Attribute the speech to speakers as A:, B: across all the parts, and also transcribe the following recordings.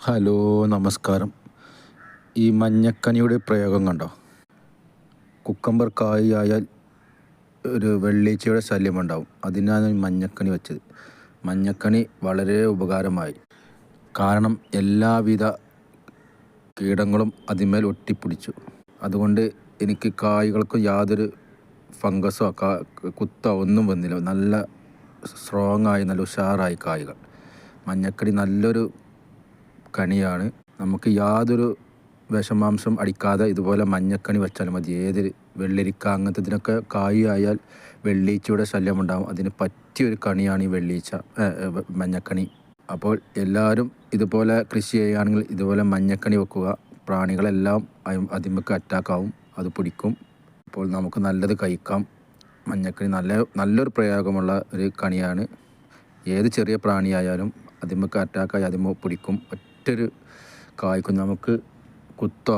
A: Hello നമസ്കാരം. ഈ മഞ്ഞക്കനിയുടെ പ്രയോഗം കണ്ടോ? കുക്കമ്പർ കായ് ആയാൽ ഒരു വെള്ളീച്ചയുടെ ശല്യമുണ്ടാവും. അതിനാണ് മഞ്ഞക്കണി വെച്ചത്. മഞ്ഞക്കണി വളരെ ഉപകാരമായി. കാരണം എല്ലാവിധ കീടങ്ങളും അതിന്മേൽ ഒട്ടിപ്പിടിച്ചു. അതുകൊണ്ട് എനിക്ക് കായ്കൾക്ക് യാതൊരു ഫംഗസോ കുത്തോ ഒന്നും വന്നില്ല. നല്ല സ്ട്രോങ് ആയി നല്ല ഉഷാറായി കായ്കൾ. മഞ്ഞക്കണി നല്ലൊരു കണിയാണ്. നമുക്ക് യാതൊരു വിഷമാംശം അടിക്കാതെ ഇതുപോലെ മഞ്ഞക്കണി വെച്ചാൽ മതി. ഏത് വെള്ളരിക്ക അങ്ങനത്തെ ഇതിനൊക്കെ കായ് ആയാൽ വെള്ളീച്ചയുടെ ശല്യമുണ്ടാകും അതിന് പറ്റിയൊരു കണിയാണ് ഈ വെള്ളീച്ച മഞ്ഞക്കണി. അപ്പോൾ എല്ലാവരും ഇതുപോലെ കൃഷി ചെയ്യുകയാണെങ്കിൽ ഇതുപോലെ മഞ്ഞക്കണി വെക്കുക. പ്രാണികളെല്ലാം അതിമക്ക് അറ്റാക്കാവും. അത് പിടിക്കും. അപ്പോൾ നമുക്ക് നല്ലത് കഴിക്കാം. മഞ്ഞക്കണി നല്ല നല്ലൊരു പ്രയോഗമുള്ള ഒരു കണിയാണ്. ഏത് ചെറിയ പ്രാണിയായാലും അതിമക്ക് അറ്റാക്കായി അതിമ പിടിക്കും. ഒറ്റൊരു കായ്ക്കും നമുക്ക് കുത്തോ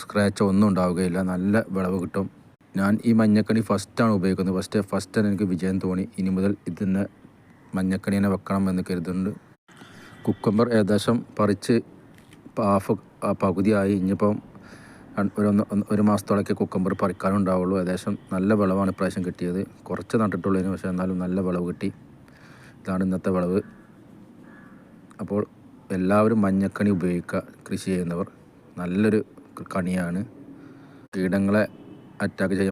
A: സ്ക്രാച്ചോ ഒന്നും ഉണ്ടാവുകയില്ല. നല്ല വിളവ് കിട്ടും. ഞാൻ ഈ മഞ്ഞക്കണി ഫസ്റ്റാണ് ഉപയോഗിക്കുന്നത്. ഫസ്റ്റ് ഫസ്റ്റ് എനിക്ക് വിജയം തോന്നി. ഇനി മുതൽ ഇതിന് മഞ്ഞക്കണി തന്നെ വെക്കണം എന്ന് കരുതുന്നുണ്ട്. കുക്കമ്പർ ഏകദേശം പറിച്ച് ഹാഫ് പകുതിയായി. ഇനിയിപ്പം ഒരു ഒരു മാസത്തോളൊക്കെ കുക്കമ്പർ പറിക്കാനുണ്ടാവുള്ളൂ ഏകദേശം നല്ല വിളവാണ് ഇപ്രാവശ്യം കിട്ടിയത്. കുറച്ച് നട്ടിട്ടുള്ളതിന് പക്ഷേ എന്നാലും നല്ല വിളവ് കിട്ടി. ഇതാണ് ഇന്നത്തെ വിളവ്. അപ്പോൾ എല്ലാവരും മഞ്ഞക്കണി ഉപയോഗിക്കുക കൃഷി ചെയ്യുന്നവർ നല്ലൊരു കണിയാണ്. കീടങ്ങളെ അറ്റാക്ക് ചെയ്യാൻ